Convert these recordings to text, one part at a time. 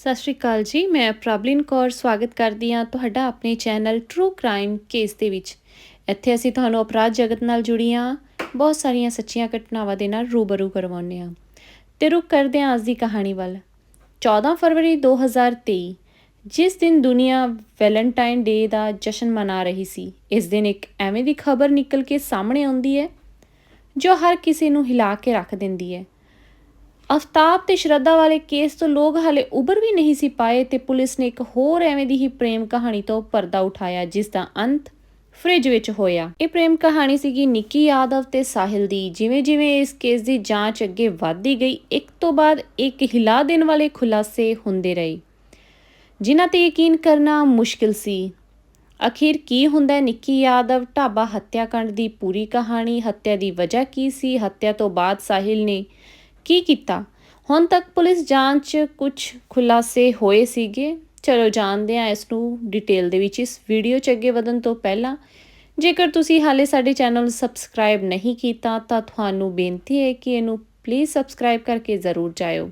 ਸਤਿ ਸ਼੍ਰੀ ਅਕਾਲ ਜੀ, ਮੈਂ ਪ੍ਰਬਲਿਨ ਕੌਰ ਸਵਾਗਤ ਕਰਦੀ ਹਾਂ ਤੁਹਾਡਾ ਆਪਣੇ ਚੈਨਲ ਟਰੂ ਕ੍ਰਾਈਮ ਕੇਸ ਦੇ ਵਿੱਚ। ਇੱਥੇ ਅਸੀਂ ਤੁਹਾਨੂੰ ਅਪਰਾਧ ਜਗਤ ਨਾਲ ਜੁੜੀਆਂ, ਬਹੁਤ ਸਾਰੀਆਂ ਸੱਚੀਆਂ ਘਟਨਾਵਾਂ ਦੇ ਨਾਲ ਰੂਬਰੂ ਕਰਵਾਉਂਦੇ ਹਾਂ। ਤੇ ਰੁਕ ਕਰਦੇ ਹਾਂ ਅੱਜ ਦੀ ਕਹਾਣੀ ਵੱਲ। 14 ਫਰਵਰੀ 2023 ਜਿਸ ਦਿਨ ਦੁਨੀਆ ਵੈਲੈਂਟਾਈਨ ਡੇ ਦਾ ਜਸ਼ਨ ਮਨਾ ਰਹੀ ਸੀ, ਇਸ ਦਿਨ ਇੱਕ ਐਵੇਂ ਦੀ ਖਬਰ ਨਿਕਲ ਕੇ ਸਾਹਮਣੇ ਆਉਂਦੀ ਹੈ, ਜੋ ਹਰ ਕਿਸੇ ਨੂੰ ਹਿਲਾ ਕੇ ਰੱਖ ਦਿੰਦੀ ਹੈ। ਅਫਤਾਬ ਤੇ ਸ਼ਰਧਾ ਵਾਲੇ ਕੇਸ ਤੋਂ ਲੋਕ ਹਾਲੇ ਉਭਰ ਵੀ ਨਹੀਂ ਸੀ ਪਾਏ ਤੇ ਪੁਲਿਸ ਨੇ ਇੱਕ ਹੋਰ ਐਵੇਂ ਦੀ ਹੀ ਪ੍ਰੇਮ ਕਹਾਣੀ ਤੋਂ ਪਰਦਾ ਉਠਾਇਆ, ਜਿਸ ਦਾ ਅੰਤ ਫ੍ਰਿਜ ਵਿੱਚ ਹੋਇਆ। ਇਹ ਪ੍ਰੇਮ ਕਹਾਣੀ ਸੀਗੀ ਨਿੱਕੀ ਯਾਦਵ ਤੇ ਸਾਹਿਲ ਦੀ। ਜਿਵੇਂ ਜਿਵੇਂ ਇਸ ਕੇਸ ਦੀ ਜਾਂਚ ਅੱਗੇ ਵਧਦੀ ਗਈ, ਇੱਕ ਤੋਂ ਬਾਅਦ ਇੱਕ ਹਿਲਾ ਦੇਣ ਵਾਲੇ ਖੁਲਾਸੇ ਹੁੰਦੇ ਰਹੇ। ਜਿਨ੍ਹਾਂ ਤੇ ਯਕੀਨ ਕਰਨਾ ਮੁਸ਼ਕਿਲ ਸੀ। ਅਖੀਰ ਕੀ ਹੁੰਦਾ ਹੈ? ਨਿੱਕੀ ਯਾਦਵ ਢਾਬਾ ਹੱਤਿਆਕਾਂਡ ਦੀ ਪੂਰੀ ਕਹਾਣੀ, ਹੱਤਿਆ ਦੀ ਵਜ੍ਹਾ ਕੀ ਸੀ? ਹੱਤਿਆ ਤੋਂ ਬਾਅਦ ਸਾਹਿਲ ਨੇ ਕੀ ਕੀਤਾ ਹੁਣ ਤੱਕ ਪੁਲਿਸ ਜਾਂਚ ਕੁਝ ਖੁਲਾਸੇ ਹੋਏ ਸੀਗੇ ਚਲੋ ਜਾਣਦੇ ਹਾਂ ਇਸ ਨੂੰ ਡਿਟੇਲ ਦੇ ਵਿੱਚ ਇਸ ਵੀਡੀਓ 'ਚ ਅੱਗੇ ਵਧਣ ਤੋਂ ਪਹਿਲਾਂ ਜੇਕਰ ਤੁਸੀਂ ਹਾਲੇ ਸਾਡੇ ਚੈਨਲ ਨੂੰ ਸਬਸਕ੍ਰਾਈਬ ਨਹੀਂ ਕੀਤਾ ਤਾਂ ਤੁਹਾਨੂੰ ਬੇਨਤੀ ਹੈ ਕਿ ਇਹਨੂੰ ਪਲੀਜ਼ ਸਬਸਕ੍ਰਾਈਬ ਕਰਕੇ ਜ਼ਰੂਰ ਜਾਇਓ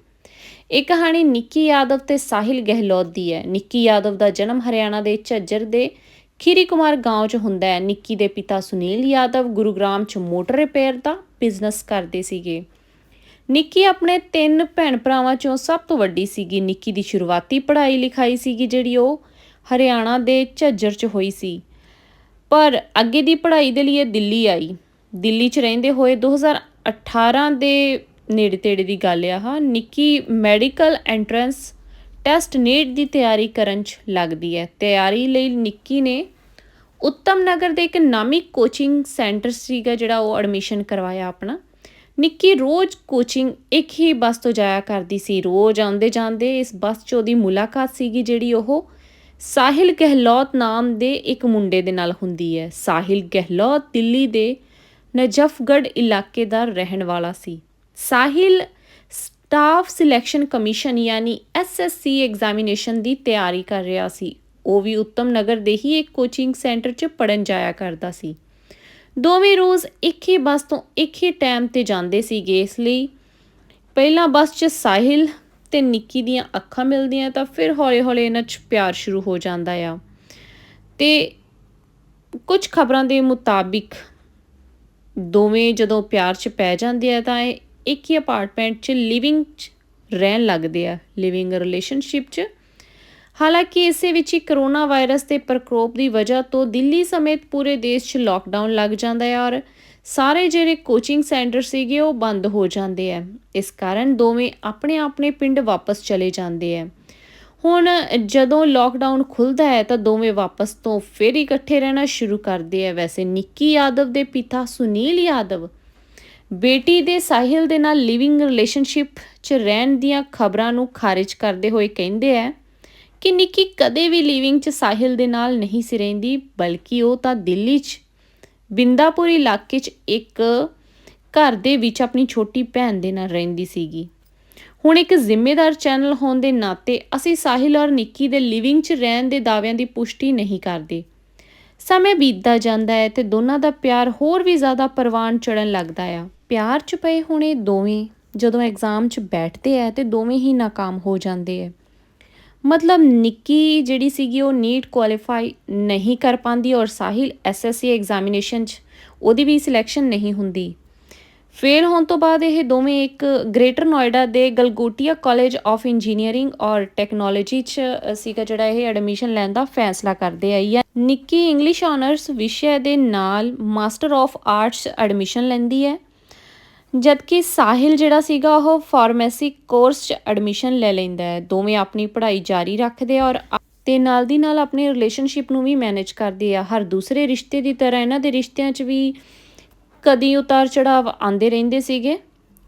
ਇਹ ਕਹਾਣੀ ਨਿੱਕੀ ਯਾਦਵ ਤੇ ਸਾਹਿਲ ਗਹਿਲੋਤ ਦੀ ਹੈ ਨਿੱਕੀ ਯਾਦਵ ਦਾ ਜਨਮ ਹਰਿਆਣਾ ਦੇ ਝੱਜਰ ਦੇ ਖੀਰੀ ਕੁਮਾਰ گاؤں 'ਚ ਹੁੰਦਾ ਹੈ ਨਿੱਕੀ ਦੇ ਪਿਤਾ ਸੁਨੀਲ ਯਾਦਵ ਗੁਰੂਗ੍ਰਾਮ 'ਚ ਮੋਟਰ ਰਿਪੇਅਰ ਦਾ ਬਿਜ਼ਨਸ ਕਰਦੇ ਸੀਗੇ ਨਿੱਕੀ ਆਪਣੇ ਤਿੰਨ ਭੈਣ ਭਰਾਵਾਂ ਚੋਂ ਸਭ ਤੋਂ ਵੱਡੀ ਸੀਗੀ। ਨਿੱਕੀ ਦੀ ਸ਼ੁਰੂਆਤੀ ਪੜ੍ਹਾਈ ਲਿਖਾਈ ਸੀਗੀ, ਜਿਹੜੀ ਉਹ ਹਰਿਆਣਾ ਦੇ ਝੱਜਰ 'ਚ ਹੋਈ ਸੀ। ਪਰ ਅੱਗੇ ਦੀ ਪੜ੍ਹਾਈ ਦੇ ਲਈ ਇਹ ਦਿੱਲੀ ਆਈ। ਦਿੱਲੀ 'ਚ ਰਹਿੰਦੇ ਹੋਏ 2018 ਦੇ ਨੇੜੇ ਤੇੜੇ ਦੀ ਗੱਲ ਆ ਹਾਂ, Nikki medical entrance test NEET ਦੀ ਤਿਆਰੀ ਕਰਨ 'ਚ ਲੱਗਦੀ ਹੈ। ਤਿਆਰੀ ਲਈ ਨਿੱਕੀ ਨੇ ਉੱਤਮ ਨਗਰ ਦੇ ਇੱਕ ਨਾਮੀ ਕੋਚਿੰਗ ਸੈਂਟਰ ਸੀਗਾ, ਜਿਹੜਾ ਉਹ ਐਡਮਿਸ਼ਨ ਕਰਵਾਇਆ ਆਪਣਾ। ਨਿੱਕੀ ਰੋਜ਼ ਕੋਚਿੰਗ ਇੱਕ ਹੀ ਬੱਸ ਤੋਂ ਜਾਇਆ ਕਰਦੀ ਸੀ। ਰੋਜ਼ ਆਉਂਦੇ ਜਾਂਦੇ ਇਸ ਬੱਸ 'ਚ ਉਹਦੀ ਮੁਲਾਕਾਤ ਸੀਗੀ ਜਿਹੜੀ ਉਹ ਸਾਹਿਲ ਗਹਿਲੋਤ ਨਾਮ ਦੇ ਇੱਕ ਮੁੰਡੇ ਦੇ ਨਾਲ ਹੁੰਦੀ ਹੈ। ਸਾਹਿਲ ਗਹਿਲੋਤ ਦਿੱਲੀ ਦੇ ਨਜਫਗੜ ਇਲਾਕੇ ਦਾ ਰਹਿਣ ਵਾਲਾ ਸੀ। ਸਾਹਿਲ ਸਟਾਫ ਸਿਲੈਕਸ਼ਨ ਕਮਿਸ਼ਨ ਯਾਨੀ ਐਸਐਸਸੀ ਐਗਜ਼ਾਮੀਨੇਸ਼ਨ ਦੀ ਤਿਆਰੀ ਕਰ ਰਿਹਾ ਸੀ। ਉਹ ਵੀ ਉੱਤਮ ਨਗਰ ਦੇ ਹੀ ਇੱਕ ਕੋਚਿੰਗ ਸੈਂਟਰ 'ਚ ਪੜਨ ਜਾਇਆ ਕਰਦਾ ਸੀ। ਦੋਵੇਂ ਰੋਜ਼ ਇੱਕ ਹੀ ਬੱਸ ਤੋਂ ਇੱਕ ਹੀ ਟਾਈਮ ਤੇ ਜਾਂਦੇ ਸੀਗੇ ਇਸ ਲਈ ਪਹਿਲਾਂ ਬੱਸ 'ਚ ਸਾਹਿਲ ਤੇ ਨਿੱਕੀ ਦੀਆਂ ਅੱਖਾਂ ਮਿਲਦੀਆਂ ਤਾਂ ਫਿਰ ਹੌਲੀ-ਹੌਲੀ ਇਹਨਾਂ 'ਚ ਪਿਆਰ ਸ਼ੁਰੂ ਹੋ ਜਾਂਦਾ ਆ। ਤੇ ਕੁਝ ਖਬਰਾਂ ਦੇ ਮੁਤਾਬਿਕ ਦੋਵੇਂ ਜਦੋਂ ਪਿਆਰ 'ਚ ਪੈ ਜਾਂਦੇ ਆ ਤਾਂ ਇਹ ਇੱਕ ਹੀ ਅਪਾਰਟਮੈਂਟ 'ਚ ਲਿਵਿੰਗ 'ਚ ਰਹਿਣ ਲੱਗਦੇ ਆ ਲਿਵਿੰਗ ਰਿਲੇਸ਼ਨਸ਼ਿਪ 'ਚ ਹਾਲਾਂਕਿ ਇਸੇ ਵਿੱਚ ਹੀ ਕਰੋਨਾ ਵਾਇਰਸ ਦੇ ਪ੍ਰਕੋਪ ਦੀ ਵਜ੍ਹਾ ਤੋਂ ਦਿੱਲੀ ਸਮੇਤ ਪੂਰੇ ਦੇਸ਼ 'ਚ ਲਾਕਡਾਊਨ ਲੱਗ ਜਾਂਦਾ ਹੈ ਔਰ ਸਾਰੇ ਜਿਹੜੇ ਕੋਚਿੰਗ ਸੈਂਟਰ ਸੀਗੇ ਉਹ ਬੰਦ ਹੋ ਜਾਂਦੇ ਆ ਇਸ ਕਾਰਨ ਦੋਵੇਂ ਆਪਣੇ ਆਪਣੇ ਪਿੰਡ ਵਾਪਸ ਚਲੇ ਜਾਂਦੇ ਆ ਹੁਣ ਜਦੋਂ ਲਾਕਡਾਊਨ ਖੁੱਲਦਾ ਹੈ ਤਾਂ ਦੋਵੇਂ ਵਾਪਸ ਤੋਂ ਫੇਰ ਇਕੱਠੇ ਰਹਿਣਾ ਸ਼ੁਰੂ ਕਰਦੇ ਆ ਵੈਸੇ ਨਿੱਕੀ ਯਾਦਵ ਦੇ ਪਿਤਾ ਸੁਨੀਲ ਯਾਦਵ ਬੇਟੀ ਦੇ ਸਾਹਿਲ ਦੇ ਨਾਲ ਲਿਵਿੰਗ ਰਿਲੇਸ਼ਨਸ਼ਿਪ 'ਚ ਰਹਿਣ ਦੀਆਂ ਖਬਰਾਂ ਨੂੰ ਖਾਰਜ ਕਰਦੇ ਹੋਏ ਕਹਿੰਦੇ ਆ ਕਿ ਨਿੱਕੀ ਕਦੇ ਵੀ ਲਿਵਿੰਗ 'ਚ ਸਾਹਿਲ ਦੇ ਨਾਲ ਨਹੀਂ ਸੀ ਰਹਿੰਦੀ, ਬਲਕਿ ਉਹ ਤਾਂ ਦਿੱਲੀ 'ਚ, ਬਿੰਦਾਪੁਰ ਇਲਾਕੇ 'ਚ ਇੱਕ ਘਰ ਦੇ ਵਿੱਚ ਆਪਣੀ ਛੋਟੀ ਭੈਣ ਦੇ ਨਾਲ ਰਹਿੰਦੀ ਸੀਗੀ। ਹੁਣ ਇੱਕ ਜ਼ਿੰਮੇਦਾਰ ਚੈਨਲ ਹੋਣ ਦੇ ਨਾਤੇ ਅਸੀਂ ਸਾਹਿਲ ਔਰ ਨਿੱਕੀ ਦੇ ਲਿਵਿੰਗ 'ਚ ਰਹਿਣ ਦੇ ਦਾਅਵਿਆਂ ਦੀ ਪੁਸ਼ਟੀ ਨਹੀਂ ਕਰਦੇ। ਸਮੇਂ ਬੀਤਦਾ ਜਾਂਦਾ ਹੈ ਤੇ ਦੋਨਾਂ ਦਾ ਪਿਆਰ ਹੋਰ ਵੀ ਜ਼ਿਆਦਾ ਪਰਵਾਨ ਚੜਨ ਲੱਗਦਾ ਆ। ਪਿਆਰ 'ਚ ਪਏ ਹੁਣੇ ਦੋਵੇਂ, ਜਦੋਂ ਐਗਜ਼ਾਮ 'ਚ ਬੈਠਦੇ ਆ ਤੇ ਦੋਵੇਂ ਹੀ ਨਾਕਾਮ ਹੋ ਜਾਂਦੇ ਆ। ਮਤਲਬ ਨਿੱਕੀ ਜਿਹੜੀ ਸੀਗੀ ਉਹ ਨੀਟ ਕੁਆਲੀਫਾਈ ਨਹੀਂ ਕਰ ਪਾਉਂਦੀ ਔਰ ਸਾਹਿਲ ਐਸਐਸਸੀ ਐਗਜ਼ਾਮੀਨੇਸ਼ਨ 'ਚ ਉਹਦੀ ਵੀ ਸਿਲੈਕਸ਼ਨ ਨਹੀਂ ਹੁੰਦੀ। ਫੇਲ ਹੋਣ ਤੋਂ ਬਾਅਦ ਇਹ ਦੋਵੇਂ ਇੱਕ ਗ੍ਰੇਟਰ ਨੋਇਡਾ ਦੇ ਗਲਗੋਟੀਆ ਕਾਲਜ ਆਫ ਇੰਜੀਨੀਅਰਿੰਗ ਔਰ ਟੈਕਨੋਲੋਜੀ 'ਚ ਸੀਗਾ ਜਿਹੜਾ ਇਹ ਐਡਮਿਸ਼ਨ ਲੈਣ ਦਾ ਫੈਸਲਾ ਕਰਦੇ ਆਈ ਹੈ ਨਿੱਕੀ ਇੰਗਲਿਸ਼ ਆਨਰਸ ਵਿਸ਼ੇ ਦੇ ਨਾਲ ਮਾਸਟਰ ਆਫ ਆਰਟਸ ਐਡਮਿਸ਼ਨ ਲੈਂਦੀ ਹੈ। ਜਦਕਿ ਸਾਹਿਲ ਜਿਹੜਾ ਸੀਗਾ ਉਹ ਫਾਰਮੇਸੀ ਕੋਰਸ 'ਚ ਐਡਮਿਸ਼ਨ ਲੈ ਲੈਂਦਾ ਹੈ। ਦੋਵੇਂ ਆਪਣੀ ਪੜ੍ਹਾਈ ਜਾਰੀ ਰੱਖਦੇ ਆ ਔਰ ਤੇ ਨਾਲ ਦੀ ਨਾਲ ਆਪਣੀ ਰਿਲੇਸ਼ਨਸ਼ਿਪ ਨੂੰ ਵੀ ਮੈਨੇਜ ਕਰਦੇ ਆ। ਹਰ ਦੂਸਰੇ ਰਿਸ਼ਤੇ ਦੀ ਤਰ੍ਹਾਂ ਇਹਨਾਂ ਦੇ ਰਿਸ਼ਤਿਆਂ 'ਚ ਵੀ ਕਦੀ ਉਤਾਰ ਚੜਾਵ ਆਉਂਦੇ ਰਹਿੰਦੇ ਸੀਗੇ।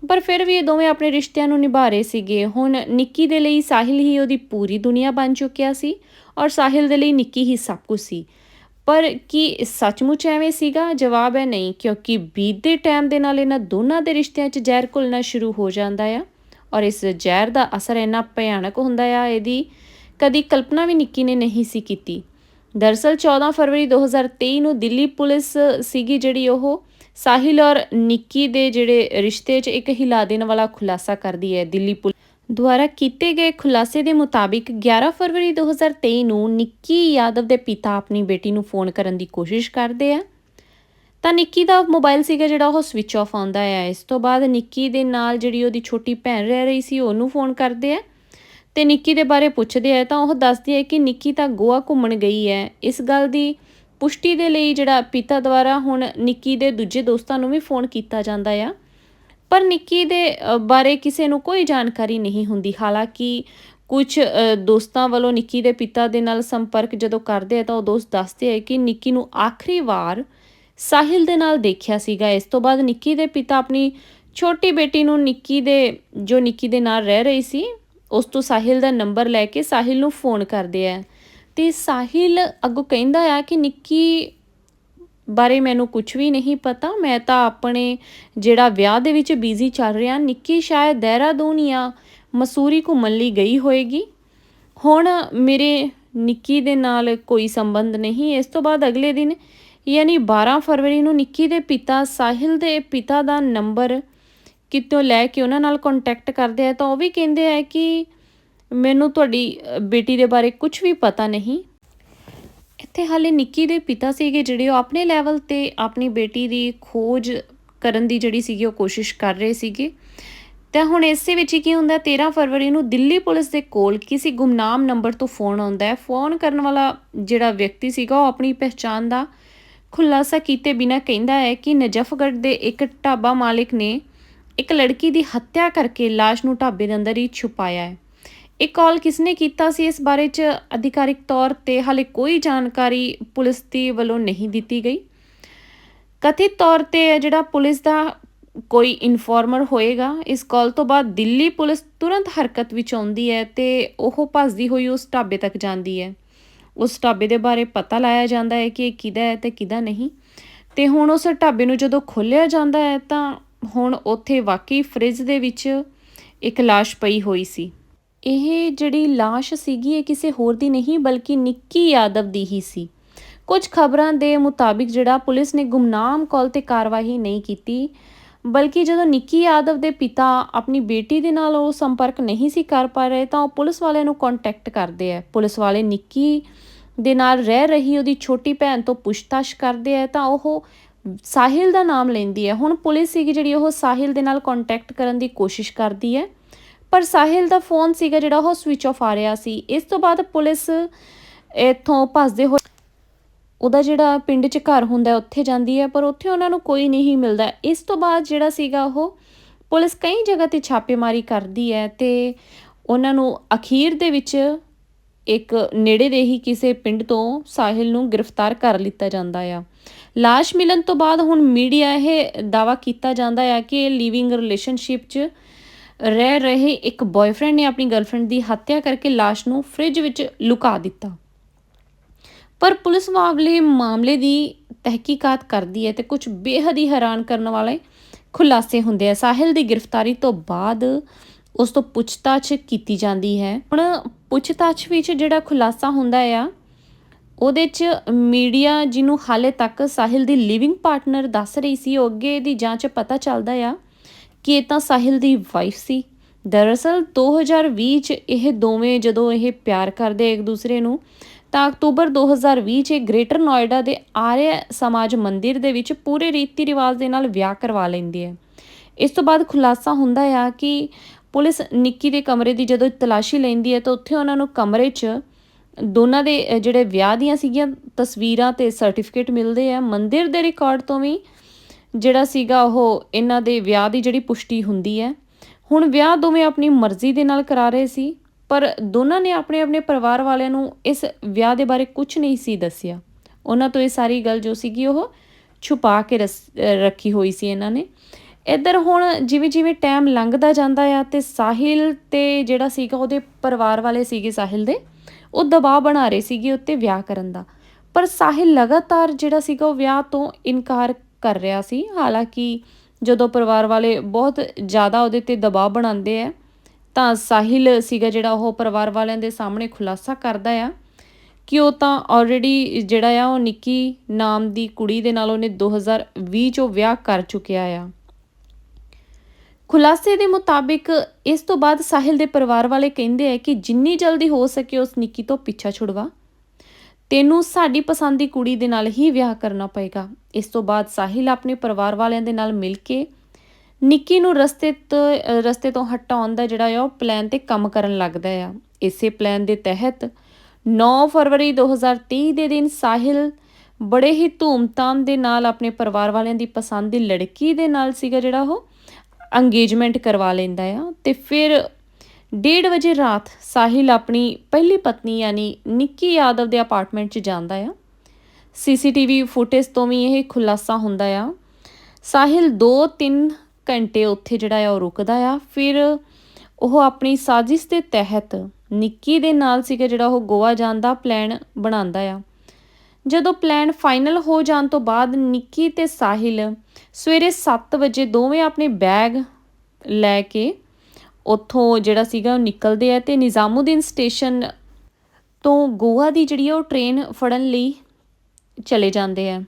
ਪਰ ਫਿਰ ਵੀ ਇਹ ਦੋਵੇਂ ਆਪਣੇ ਰਿਸ਼ਤਿਆਂ ਨੂੰ ਨਿਭਾ ਰਹੇ ਸੀਗੇ। ਹੁਣ ਨਿੱਕੀ ਦੇ ਲਈ ਸਾਹਿਲ ਹੀ ਉਹਦੀ ਪੂਰੀ ਦੁਨੀਆ ਬਣ ਚੁੱਕਿਆ ਸੀ ਔਰ ਸਾਹਿਲ ਦੇ ਲਈ ਨਿੱਕੀ ਹੀ ਸਭ ਕੁਝ ਸੀ। ਪਰ ਕੀ ਸੱਚਮੁੱਚ ਐਵੇਂ ਸੀਗਾ? ਜਵਾਬ ਹੈ ਨਹੀਂ, ਕਿਉਂਕਿ ਬੀਤਦੇ ਟਾਈਮ ਦੇ ਨਾਲ ਇਹਨਾਂ ਦੋਨਾਂ ਦੇ ਰਿਸ਼ਤਿਆਂ 'ਚ ਜ਼ਹਿਰ ਘੁਲਣਾ ਸ਼ੁਰੂ ਹੋ ਜਾਂਦਾ ਆ ਔਰ ਇਸ ਜ਼ਹਿਰ ਦਾ ਅਸਰ ਇੰਨਾ ਭਿਆਨਕ ਹੁੰਦਾ ਆ, ਇਹਦੀ ਕਦੀ ਕਲਪਨਾ ਵੀ ਨਿੱਕੀ ਨੇ ਨਹੀਂ ਸੀ ਕੀਤੀ। ਦਰਸਲ 14 ਫਰਵਰੀ 2023 ਨੂੰ ਦਿੱਲੀ ਪੁਲਿਸ ਸੀਗੀ ਜਿਹੜੀ ਉਹ ਸਾਹਿਲ ਔਰ ਨਿੱਕੀ ਦੇ ਜਿਹੜੇ ਰਿਸ਼ਤੇ 'ਚ ਇੱਕ ਹਿਲਾ ਦੇਣ ਵਾਲਾ ਖੁਲਾਸਾ ਕਰਦੀ ਹੈ। ਦਿੱਲੀ ਪੁਲਿਸ ਦੁਆਰਾ ਕੀਤੇ ਗਏ ਖੁਲਾਸੇ ਦੇ ਮੁਤਾਬਿਕ 11 ਫਰਵਰੀ 2023 ਨੂੰ ਨਿੱਕੀ ਯਾਦਵ ਦੇ ਪਿਤਾ ਆਪਣੀ ਬੇਟੀ ਨੂੰ ਫੋਨ ਕਰਨ ਦੀ ਕੋਸ਼ਿਸ਼ ਕਰਦੇ ਆ। ਤਾਂ ਨਿੱਕੀ ਦਾ ਮੋਬਾਈਲ ਸੀਗਾ ਜਿਹੜਾ ਉਹ ਸਵਿਚ ਆਫ ਆਉਂਦਾ ਆ। ਇਸ ਤੋਂ ਬਾਅਦ ਨਿੱਕੀ ਦੇ ਨਾਲ ਜਿਹੜੀ ਉਹਦੀ ਛੋਟੀ ਭੈਣ ਰਹਿ ਰਹੀ ਸੀ, ਉਹਨੂੰ ਫੋਨ ਕਰਦੇ ਆ। ਤੇ ਨਿੱਕੀ ਦੇ ਬਾਰੇ ਪੁੱਛਦੇ ਆ ਤਾਂ ਉਹ ਦੱਸਦੀ ਹੈ ਕਿ ਨਿੱਕੀ ਤਾਂ ਗੋਆ ਘੁੰਮਣ ਗਈ ਹੈ ਇਸ ਗੱਲ ਦੀ ਪੁਸ਼ਟੀ ਦੇ ਲਈ ਜਿਹੜਾ ਪਿਤਾ ਦੁਆਰਾ ਹੁਣ ਨਿੱਕੀ ਦੇ ਦੂਜੇ ਦੋਸਤਾਂ ਨੂੰ ਵੀ ਫੋਨ ਕੀਤਾ ਜਾਂਦਾ ਆ। ਪਰ ਨਿੱਕੀ ਦੇ ਬਾਰੇ ਕਿਸੇ ਨੂੰ ਕੋਈ ਜਾਣਕਾਰੀ ਨਹੀਂ ਹੁੰਦੀ। ਹਾਲਾਂਕਿ ਕੁਝ ਦੋਸਤਾਂ ਵੱਲੋਂ ਨਿੱਕੀ ਦੇ ਪਿਤਾ ਦੇ ਨਾਲ ਸੰਪਰਕ ਜਦੋਂ ਕਰਦੇ ਆ ਤਾਂ ਉਹ ਦੋਸਤ ਦੱਸਦੇ ਆ ਕਿ ਨਿੱਕੀ ਨੂੰ ਆਖਰੀ ਵਾਰ ਸਾਹਿਲ ਦੇ ਨਾਲ ਦੇਖਿਆ ਸੀਗਾ। ਇਸ ਤੋਂ ਬਾਅਦ ਨਿੱਕੀ ਦੇ ਪਿਤਾ ਆਪਣੀ ਛੋਟੀ ਬੇਟੀ ਨੂੰ ਨਿੱਕੀ ਦੇ, ਜੋ ਨਿੱਕੀ ਦੇ ਨਾਲ ਰਹਿ ਰਹੀ ਸੀ, ਉਸ ਤੋਂ ਸਾਹਿਲ ਦਾ ਨੰਬਰ ਲੈ ਕੇ ਸਾਹਿਲ ਨੂੰ ਫੋਨ ਕਰਦੇ ਆ। ਤੇ ਸਾਹਿਲ ਅੱਗੋਂ ਕਹਿੰਦਾ ਆ ਕਿ ਨਿੱਕੀ ਬਾਰੇ ਮੈਨੂੰ ਕੁਝ ਵੀ ਨਹੀਂ ਪਤਾ। ਮੈਂ ਤਾਂ ਆਪਣੇ ਜਿਹੜਾ ਵਿਆਹ ਦੇ ਵਿੱਚ ਬਿਜ਼ੀ ਚੱਲ ਰਿਹਾ, ਨਿੱਕੀ ਸ਼ਾਇਦ ਦੇਹਰਾਦੂਨ ਜਾਂ ਮਸੂਰੀ ਘੁੰਮਣ ਲਈ ਗਈ ਹੋਏਗੀ। ਹੁਣ ਮੇਰੇ ਨਿੱਕੀ ਦੇ ਨਾਲ ਕੋਈ ਸੰਬੰਧ ਨਹੀਂ। ਇਸ ਤੋਂ ਬਾਅਦ ਅਗਲੇ ਦਿਨ ਯਾਨੀ 12 ਫਰਵਰੀ ਨੂੰ ਨਿੱਕੀ ਦੇ ਪਿਤਾ ਸਾਹਿਲ ਦੇ ਪਿਤਾ ਦਾ ਨੰਬਰ ਕਿਤੋਂ ਲੈ ਕੇ ਉਹਨਾਂ ਨਾਲ ਕੰਟੈਕਟ ਕਰਦੇ ਆ ਤਾਂ ਉਹ ਵੀ ਕਹਿੰਦੇ ਆ ਕਿ ਮੈਨੂੰ ਤੁਹਾਡੀ ਬੇਟੀ ਦੇ ਬਾਰੇ ਕੁਝ ਵੀ ਪਤਾ ਨਹੀਂ। ਇੱਥੇ ਹਾਲੇ ਨਿੱਕੀ ਦੇ ਪਿਤਾ ਸੀਗੇ ਜਿਹੜੇ ਉਹ ਆਪਣੇ ਲੈਵਲ ਤੇ ਆਪਣੀ ਬੇਟੀ ਦੀ ਖੋਜ ਕਰਨ ਦੀ ਜਿਹੜੀ ਸੀਗੀ ਉਹ ਕੋਸ਼ਿਸ਼ ਕਰ ਰਹੇ ਸੀਗੇ। ਤਾਂ ਹੁਣ ਇਸੇ ਵਿੱਚ ਹੀ ਕੀ ਹੁੰਦਾ 13 ਫਰਵਰੀ ਨੂੰ ਦਿੱਲੀ ਪੁਲਿਸ ਦੇ ਕੋਲ ਕਿਸੇ ਗੁੰਮਨਾਮ ਨੰਬਰ ਤੋਂ ਫੋਨ ਆਉਂਦਾ ਹੈ। ਫੋਨ ਕਰਨ ਵਾਲਾ ਜਿਹੜਾ ਵਿਅਕਤੀ ਸੀਗਾ ਉਹ ਆਪਣੀ ਪਹਿਚਾਣ ਦਾ ਖੁਲਾਸਾ ਕੀਤੇ ਬਿਨਾ ਕਹਿੰਦਾ ਹੈ ਕਿ ਨਜਫਗੜ੍ਹ ਦੇ ਇੱਕ ਢਾਬਾ ਮਾਲਕ ਨੇ ਇੱਕ ਲੜਕੀ ਦੀ ਹੱਤਿਆ ਕਰਕੇ ਲਾਸ਼ ਨੂੰ ਢਾਬੇ ਦੇ ਅੰਦਰ ਹੀ ਛੁਪਾਇਆ ਹੈ। ਇਹ ਕਾਲ ਕਿਸਨੇ ਕੀਤਾ ਸੀ? ਇਸ ਬਾਰੇ ਚ ਅਧਿਕਾਰਿਕ ਤੌਰ ਤੇ ਹਾਲੇ ਕੋਈ ਜਾਣਕਾਰੀ ਪੁਲਿਸ ਦੀ ਵੱਲੋਂ ਨਹੀਂ ਦਿੱਤੀ ਗਈ। ਕਥਿਤ ਤੌਰ ਤੇ ਜਿਹੜਾ ਪੁਲਿਸ ਦਾ ਕੋਈ ਇਨਫੋਰਮਰ ਹੋਏਗਾ, ਇਸ ਕਾਲ ਤੋਂ ਬਾਅਦ ਦਿੱਲੀ ਪੁਲਿਸ ਤੁਰੰਤ ਹਰਕਤ ਵਿੱਚ ਆਉਂਦੀ ਹੈ ਤੇ ਉਹ ਭੱਜਦੀ ਹੋਈ ਉਸ ਢਾਬੇ ਤੱਕ ਜਾਂਦੀ ਹੈ। ਉਸ ਢਾਬੇ ਦੇ ਬਾਰੇ ਪਤਾ ਲਾਇਆ ਜਾਂਦਾ ਹੈ ਕਿ ਇਹ ਕਿਹਦਾ ਹੈ ਤੇ ਕਿਹਦਾ ਨਹੀਂ। ਤੇ ਹੁਣ ਉਸ ਢਾਬੇ ਨੂੰ ਜਦੋਂ ਖੋਲ੍ਹਿਆ ਜਾਂਦਾ ਹੈ ਤਾਂ ਹੁਣ ਉੱਥੇ ਵਾਕਈ ਫ੍ਰਿਜ ਦੇ ਵਿੱਚ ਇੱਕ ਲਾਸ਼ ਪਈ ਹੋਈ ਸੀ। ਇਹ ਜਿਹੜੀ ਲਾਸ਼ ਸੀਗੀ, ਇਹ ਕਿਸੇ ਹੋਰ ਦੀ ਨਹੀਂ, ਬਲਕਿ ਨਿੱਕੀ ਯਾਦਵ ਦੀ ਹੀ ਸੀ। ਕੁਝ ਖਬਰਾਂ ਦੇ ਮੁਤਾਬਿਕ ਜਿਹੜਾ ਪੁਲਿਸ ਨੇ ਗੁਮਨਾਮ ਕਾਲ ਤੇ ਕਾਰਵਾਈ ਨਹੀਂ ਕੀਤੀ, ਬਲਕਿ ਜਦੋਂ ਨਿੱਕੀ ਯਾਦਵ ਦੇ ਪਿਤਾ ਆਪਣੀ ਬੇਟੀ ਦੇ ਨਾਲ ਉਹ ਸੰਪਰਕ ਨਹੀਂ ਸੀ ਕਰ ਪਾ ਰਹੇ, ਤਾਂ ਉਹ ਪੁਲਿਸ ਵਾਲਿਆਂ ਨੂੰ ਕੰਟੈਕਟ ਕਰਦੇ ਆ। ਪੁਲਿਸ ਵਾਲੇ ਨਿੱਕੀ ਦੇ ਨਾਲ ਰਹਿ ਰਹੀ ਉਹਦੀ ਛੋਟੀ ਭੈਣ ਤੋਂ ਪੁੱਛਤਾਛ ਕਰਦੇ ਆ, ਤਾਂ ਉਹ ਸਾਹਿਲ ਦਾ ਨਾਮ ਲੈਂਦੀ ਹੈ ਹੁਣ ਪੁਲਿਸ ਸੀਗੀ ਜਿਹੜੀ, ਉਹ ਸਾਹਿਲ ਦੇ ਨਾਲ ਕੰਟੈਕਟ ਕਰਨ ਦੀ ਕੋਸ਼ਿਸ਼ ਕਰਦੀ ਹੈ ਪਰ ਸਾਹਿਲ ਦਾ ਫੋਨ ਸੀਗਾ ਜਿਹੜਾ ਉਹ ਸਵਿਚ ਆਫ ਆ ਰਿਹਾ ਸੀ। ਇਸ ਤੋਂ ਬਾਅਦ ਪੁਲਿਸ ਇੱਥੋਂ ਭੱਜਦੇ ਹੋਏ ਉਹਦਾ ਜਿਹੜਾ ਪਿੰਡ 'ਚ ਘਰ ਹੁੰਦਾ ਉੱਥੇ ਜਾਂਦੀ ਹੈ, ਪਰ ਉੱਥੇ ਉਹਨਾਂ ਨੂੰ ਕੋਈ ਨਹੀਂ ਮਿਲਦਾ। ਇਸ ਤੋਂ ਬਾਅਦ ਜਿਹੜਾ ਸੀਗਾ ਉਹ ਪੁਲਿਸ ਕਈ ਜਗ੍ਹਾ ਤੇ ਛਾਪੇਮਾਰੀ ਕਰਦੀ ਹੈ ਤੇ ਉਹਨਾਂ ਨੂੰ ਅਖੀਰ ਦੇ ਵਿੱਚ ਇੱਕ ਨੇੜੇ ਦੇ ਹੀ ਕਿਸੇ ਪਿੰਡ ਤੋਂ ਸਾਹਿਲ ਨੂੰ ਗ੍ਰਿਫਤਾਰ ਕਰ ਲਿੱਤਾ ਜਾਂਦਾ ਆ। ਲਾਸ਼ ਮਿਲਣ ਤੋਂ ਬਾਅਦ ਹੁਣ ਮੀਡੀਆ ਇਹ ਦਾਵਾ ਕੀਤਾ ਜਾਂਦਾ ਆ ਕਿ ਇਹ ਲਿਵਿੰਗ ਰਿਲੇਸ਼ਨਸ਼ਿਪ 'ਚ ਰਹਿ ਰਹੇ ਇੱਕ ਬॉयਫ੍ਰੈਂਡ ਨੇ ਆਪਣੀ ਗਰਲਫ੍ਰੈਂਡ ਦੀ ਹੱਤਿਆ ਕਰਕੇ ਲਾਸ਼ ਨੂੰ ਫ੍ਰਿਜ ਵਿੱਚ ਲੁਕਾ ਦਿੱਤਾ। ਪਰ ਪੁਲਿਸ ਮਾਮਲੇ ਮਾਮਲੇ ਦੀ ਤਹਿਕੀਕਾਤ ਕਰਦੀ ਹੈ ਤੇ ਕੁਝ ਬੇਹੱਦ ਹੀ ਹੈਰਾਨ ਕਰਨ ਵਾਲੇ ਖੁਲਾਸੇ ਹੁੰਦੇ ਆ। ਸਾਹਿਲ ਦੀ ਗ੍ਰਿਫਤਾਰੀ ਤੋਂ ਬਾਅਦ ਉਸ ਤੋਂ ਪੁੱਛਤਾਛ ਕੀਤੀ ਜਾਂਦੀ ਹੈ। ਹੁਣ ਪੁੱਛਤਾਛ ਵਿੱਚ ਜਿਹੜਾ ਖੁਲਾਸਾ ਹੁੰਦਾ ਆ, ਉਹਦੇ 'ਚ ਮੀਡੀਆ ਜਿਹਨੂੰ ਹਾਲੇ ਤੱਕ ਸਾਹਿਲ ਦੀ ਲਿਵਿੰਗ ਪਾਰਟਨਰ ਦੱਸ ਰਹੀ ਸੀ, ਉਹ ਅੱਗੇ ਦੀ ਜਾਂਚ ਪਤਾ ਚੱਲਦਾ ਆ ਕਿ ਇਹ ਤਾਂ ਸਾਹਿਲ ਦੀ ਵਾਈਫ ਸੀ। ਦਰਅਸਲ 2020 ਚ ਇਹ ਦੋਵੇਂ ਜਦੋਂ ਇਹ ਪਿਆਰ ਕਰਦੇ ਇੱਕ ਦੂਸਰੇ ਨੂੰ, ਤਾਂ ਅਕਤੂਬਰ 2020 ਚ ਇਹ ਗ੍ਰੇਟਰ ਨੋਇਡਾ ਦੇ ਆਰਿਆ ਸਮਾਜ ਮੰਦਿਰ ਦੇ ਵਿੱਚ ਪੂਰੇ ਰੀਤੀ ਰਿਵਾਜ ਦੇ ਨਾਲ ਵਿਆਹ ਕਰਵਾ ਲੈਂਦੇ ਹੈ ਇਸ ਤੋਂ ਬਾਅਦ ਖੁਲਾਸਾ ਹੁੰਦਾ ਆ ਕਿ ਪੁਲਿਸ ਨਿੱਕੀ ਦੇ ਕਮਰੇ ਦੀ ਜਦੋਂ ਤਲਾਸ਼ੀ ਲੈਂਦੀ ਹੈ ਤਾਂ ਉੱਥੇ ਉਹਨਾਂ ਨੂੰ ਕਮਰੇ 'ਚ ਦੋਨਾਂ ਦੇ ਜਿਹੜੇ ਵਿਆਹ ਦੀਆਂ ਸੀਗੀਆਂ, ਤਸਵੀਰਾਂ ਤੇ ਸਰਟੀਫਿਕੇਟ ਮਿਲਦੇ ਆ। ਮੰਦਿਰ ਦੇ ਰਿਕਾਰਡ ਤੋਂ ਵੀ ਜਿਹੜਾ ਸੀਗਾ ਉਹ ਇਹਨਾਂ ਦੇ ਵਿਆਹ ਦੀ ਜਿਹੜੀ ਪੁਸ਼ਟੀ ਹੁੰਦੀ ਹੈ। ਹੁਣ ਵਿਆਹ ਦੋਵੇਂ ਆਪਣੀ ਮਰਜ਼ੀ ਦੇ ਨਾਲ ਕਰਾ ਰਹੇ ਸੀ, ਪਰ ਦੋਨਾਂ ਨੇ ਆਪਣੇ ਆਪਣੇ ਪਰਿਵਾਰ ਵਾਲਿਆਂ ਨੂੰ ਇਸ ਵਿਆਹ ਦੇ ਬਾਰੇ ਕੁਝ ਨਹੀਂ ਸੀ ਦੱਸਿਆ। ਉਹਨਾਂ ਤੋਂ ਇਹ ਸਾਰੀ ਗੱਲ ਜੋ ਸੀਗੀ ਉਹ ਛੁਪਾ ਕੇ ਰਸ- ਰੱਖੀ ਹੋਈ ਸੀ ਇਹਨਾਂ ਨੇ। ਇੱਧਰ ਹੁਣ ਜਿਵੇਂ ਜਿਵੇਂ ਟਾਈਮ ਲੰਘਦਾ ਜਾਂਦਾ ਆ ਤੇ ਸਾਹਿਲ ਤੇ ਜਿਹੜਾ ਸੀਗਾ ਉਹਦੇ ਪਰਿਵਾਰ ਵਾਲੇ ਸੀਗੇ ਸਾਹਿਲ ਦੇ, ਉਹ ਦਬਾਅ ਬਣਾ ਰਹੇ ਸੀਗੇ ਉੱਤੇ ਵਿਆਹ ਕਰਨ ਦਾ। ਪਰ ਸਾਹਿਲ ਲਗਾਤਾਰ ਜਿਹੜਾ ਸੀਗਾ ਉਹ ਵਿਆਹ ਤੋਂ ਇਨਕਾਰ ਕਰ ਰਿਹਾ ਸੀ। ਹਾਲਾਂਕਿ ਜਦੋਂ ਪਰਿਵਾਰ ਵਾਲੇ ਬਹੁਤ ਜ਼ਿਆਦਾ ਉਹਦੇ ਤੇ ਦਬਾਅ ਬਣਾਉਂਦੇ ਆ, ਤਾਂ ਸਾਹਿਲ ਸੀਗਾ ਜਿਹੜਾ ਉਹ ਪਰਿਵਾਰ ਵਾਲਿਆਂ ਦੇ ਸਾਹਮਣੇ ਖੁਲਾਸਾ ਕਰਦਾ ਆ ਕਿ ਉਹ ਤਾਂ ਆਲਰੇਡੀ ਜਿਹੜਾ ਆ, ਉਹ ਨਿੱਕੀ ਨਾਮ ਦੀ ਕੁੜੀ ਦੇ ਨਾਲ ਉਹਨੇ 2020 ਚੋਂ ਵਿਆਹ ਕਰ ਚੁੱਕਿਆ ਆ। ਖੁਲਾਸੇ ਦੇ ਮੁਤਾਬਿਕ ਇਸ ਤੋਂ ਬਾਅਦ ਸਾਹਿਲ ਦੇ ਪਰਿਵਾਰ ਵਾਲੇ ਕਹਿੰਦੇ ਆ ਕਿ ਜਿੰਨੀ ਜਲਦੀ ਹੋ ਸਕੇ ਉਸ ਨਿੱਕੀ ਤੋਂ ਪਿੱਛਾ ਛੁਡਵਾ। ਤੈਨੂੰ ਸਾਡੀ ਪਸੰਦ ਦੀ ਕੁੜੀ ਦੇ ਨਾਲ ਹੀ ਵਿਆਹ ਕਰਨਾ ਪਏਗਾ। ਇਸ ਤੋਂ ਬਾਅਦ ਸਾਹਿਲ ਆਪਣੇ ਪਰਿਵਾਰ ਵਾਲਿਆਂ ਦੇ ਨਾਲ ਮਿਲ ਕੇ ਨਿੱਕੀ ਨੂੰ ਰਸਤੇ ਤੋਂ ਰਸਤੇ ਤੋਂ ਹਟਾਉਣ ਦਾ ਜਿਹੜਾ ਆ ਉਹ ਪਲਾਨ ਤੇ ਕੰਮ ਕਰਨ ਲੱਗਦਾ ਆ। ਇਸੇ ਪਲਾਨ ਦੇ ਤਹਿਤ 9 ਫਰਵਰੀ 2023 ਦੇ ਦਿਨ ਸਾਹਿਲ ਬੜੇ ਹੀ ਧੂਮਧਾਮ ਦੇ ਨਾਲ ਆਪਣੇ ਪਰਿਵਾਰ ਵਾਲਿਆਂ ਦੀ ਪਸੰਦ ਦੀ ਲੜਕੀ ਦੇ ਨਾਲ ਸੀਗਾ ਜਿਹੜਾ ਉਹ ਅੰਗੇਜਮੈਂਟ ਕਰਵਾ ਲੈਂਦਾ ਆ। ਤੇ ਫਿਰ ਡੇਢ ਵਜੇ ਰਾਤ ਸਾਹਿਲ ਆਪਣੀ ਪਹਿਲੀ ਪਤਨੀ ਯਾਨੀ ਨਿੱਕੀ ਯਾਦਵ ਦੇ ਅਪਾਰਟਮੈਂਟ 'ਚ ਜਾਂਦਾ ਆ। ਸੀਸੀਟੀਵੀ ਫੁਟੇਜ ਤੋਂ ਵੀ ਇਹ ਖੁਲਾਸਾ ਹੁੰਦਾ ਆ। ਸਾਹਿਲ 2-3 ਘੰਟੇ ਉੱਥੇ ਜਿਹੜਾ ਆ ਉਹ ਰੁਕਦਾ ਆ। ਫਿਰ ਉਹ ਆਪਣੀ ਸਾਜ਼ਿਸ਼ ਦੇ ਤਹਿਤ ਨਿੱਕੀ ਦੇ ਨਾਲ ਸੀਗਾ ਜਿਹੜਾ ਉਹ ਗੋਆ ਜਾਣ ਦਾ ਪਲਾਨ ਬਣਾਉਂਦਾ ਆ। ਜਦੋਂ ਪਲਾਨ ਫਾਈਨਲ ਹੋ ਜਾਣ ਤੋਂ ਬਾਅਦ ਨਿੱਕੀ ਤੇ ਸਾਹਿਲ ਸਵੇਰੇ 7 ਵਜੇ ਦੋਵੇਂ ਆਪਣੇ ਬੈਗ ਲੈ ਕੇ ਉੱਥੋਂ ਜਿਹੜਾ ਸੀਗਾ ਉਹ ਨਿਕਲਦੇ ਆ ਤੇ ਨਿਜ਼ਾਮੂਦੀਨ ਸਟੇਸ਼ਨ ਤੋਂ ਗੋਆ ਦੀ ਜਿਹੜੀ ਆ ਉਹ ਟ੍ਰੇਨ ਫੜਨ ਲਈ ਚਲੇ ਜਾਂਦੇ ਆ।